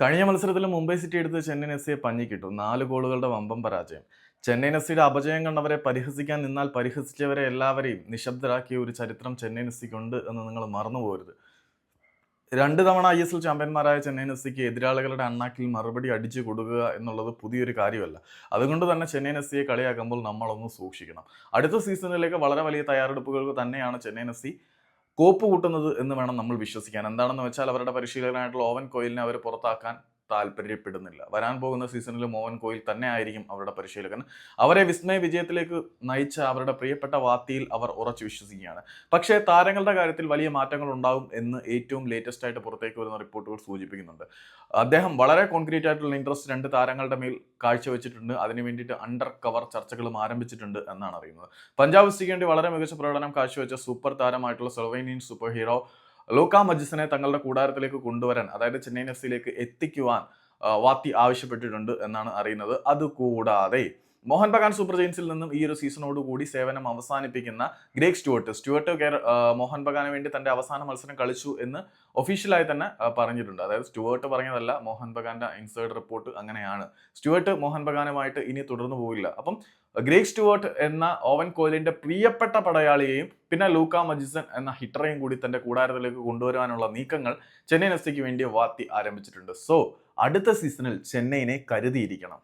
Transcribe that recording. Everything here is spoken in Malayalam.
കഴിഞ്ഞ മത്സരത്തിൽ മുംബൈ സിറ്റി എടുത്ത് ചെന്നൈയിൻ എഫ് സിയെ പഞ്ഞിക്കിട്ടു. നാല് ഗോളുകളുടെ വമ്പം പരാജയം. ചെന്നൈയിൻ എഫ് സിയുടെ അപജയം കണ്ടവരെ പരിഹസിക്കാൻ നിന്നാൽ പരിഹസിച്ചവരെ എല്ലാവരെയും നിശബ്ദരാക്കിയ ഒരു ചരിത്രം ചെന്നൈയിൻ എഫ് സിക്കുണ്ട് എന്ന് നിങ്ങൾ മറന്നുപോകരുത് രണ്ട് തവണ ഐ എസ് എൽ ചാമ്പ്യന്മാരായ ചെന്നൈയിൻ എഫ് സിക്ക് എതിരാളികളുടെ അണ്ണാക്കിൽ മറുപടി അടിച്ചു കൊടുക്കുക എന്നുള്ളത് പുതിയൊരു കാര്യമല്ല. അതുകൊണ്ട് തന്നെ ചെന്നൈയിൻ എഫ് സിയെ കളിയാക്കുമ്പോൾ നമ്മളൊന്ന് സൂക്ഷിക്കണം. അടുത്ത സീസണിലേക്ക് വളരെ വലിയ തയ്യാറെടുപ്പുകൾക്ക് തന്നെയാണ് ചെന്നൈയിൻ എഫ് സി കോപ്പ് കൂട്ടുന്നത് എന്ന് വേണം നമ്മൾ വിശ്വസിക്കാൻ. എന്താണെന്ന് വെച്ചാൽ അവരുടെ പരിശീലകനായിട്ടുള്ള ഓവൻ കോയിലിനെ അവർ പുറത്താക്കാൻ താല്പര്യപ്പെടുന്നില്ല. വരാൻ പോകുന്ന സീസണിൽ മോഹൻ കോയിൽ തന്നെ ആയിരിക്കും അവരുടെ പരിശീലകൻ. അവരെ വിസ്മയ വിജയത്തിലേക്ക് നയിച്ച അവരുടെ പ്രിയപ്പെട്ട വാത്തിയിൽ അവർ ഉറച്ചു വിശ്വസിക്കുകയാണ്. പക്ഷേ താരങ്ങളുടെ കാര്യത്തിൽ വലിയ മാറ്റങ്ങൾ ഉണ്ടാകും എന്ന് ഏറ്റവും ലേറ്റസ്റ്റ് ആയിട്ട് പുറത്തേക്ക് വരുന്ന റിപ്പോർട്ടുകൾ സൂചിപ്പിക്കുന്നുണ്ട്. അദ്ദേഹം വളരെ കോൺക്രീറ്റ് ആയിട്ടുള്ള ഇൻട്രസ്റ്റ് രണ്ട് താരങ്ങളുടെ മേൽ കാഴ്ചവെച്ചിട്ടുണ്ട്. അതിനു വേണ്ടിയിട്ട് അണ്ടർ കവർ ചർച്ചകളും ആരംഭിച്ചിട്ടുണ്ട് എന്നാണ് അറിയുന്നത്. പഞ്ചാബ് സിക്ക് വേണ്ടി വളരെ മികച്ച പ്രകടനം കാഴ്ചവെച്ച സൂപ്പർ താരമായിട്ടുള്ള സെർവൈനിയൻ സൂപ്പർ ഹീറോ ലൂക്ക മജിസിനെ തങ്ങളുടെ കൂടാരത്തിലേക്ക് കൊണ്ടുവരാൻ അതായത് ചെന്നൈയിൻ എഫ് സിയിലേക്ക് എത്തിക്കുവാൻ വാത്തി ആവശ്യപ്പെട്ടിട്ടുണ്ട് എന്നാണ് അറിയുന്നത്. അതുകൂടാതെ മോഹൻ ബഗാൻ സൂപ്പർ ജെയിൻസിൽ നിന്നും ഈ ഒരു സീസണോട് കൂടി സേവനം അവസാനിപ്പിക്കുന്ന ഗ്രേക്ക് സ്റ്റുവർട്ട്. സ്റ്റുവർട്ട് കേര മോഹൻ ബഗാന് വേണ്ടി തന്റെ അവസാന മത്സരം കളിച്ചു എന്ന് ഒഫീഷ്യലായി തന്നെ പറഞ്ഞിട്ടുണ്ട്. അതായത് സ്റ്റുവർട്ട് പറഞ്ഞതല്ല മോഹൻ ബഗാന്റെ ഇൻസൈഡ് റിപ്പോർട്ട് അങ്ങനെയാണ്. സ്റ്റുവർട്ട് മോഹൻ ബഗാനുമായിട്ട് ഇനി തുടർന്നു പോവില്ല. അപ്പം ഗ്രേക്ക് സ്റ്റുവർട്ട് എന്ന ഓവൻ കോഹ്ലിന്റെ പ്രിയപ്പെട്ട പടയാളിയെയും പിന്നെ ലൂക്ക മജിസൺ എന്ന ഹിറ്ററേയും കൂടി തന്റെ കൂടാരത്തിലേക്ക് കൊണ്ടുവരാനുള്ള നീക്കങ്ങൾ ചെന്നൈ സിക്ക് വേണ്ടി വാത്തി ആരംഭിച്ചിട്ടുണ്ട്. സോ അടുത്ത സീസണിൽ ചെന്നൈനെ കരുതിയിരിക്കണം.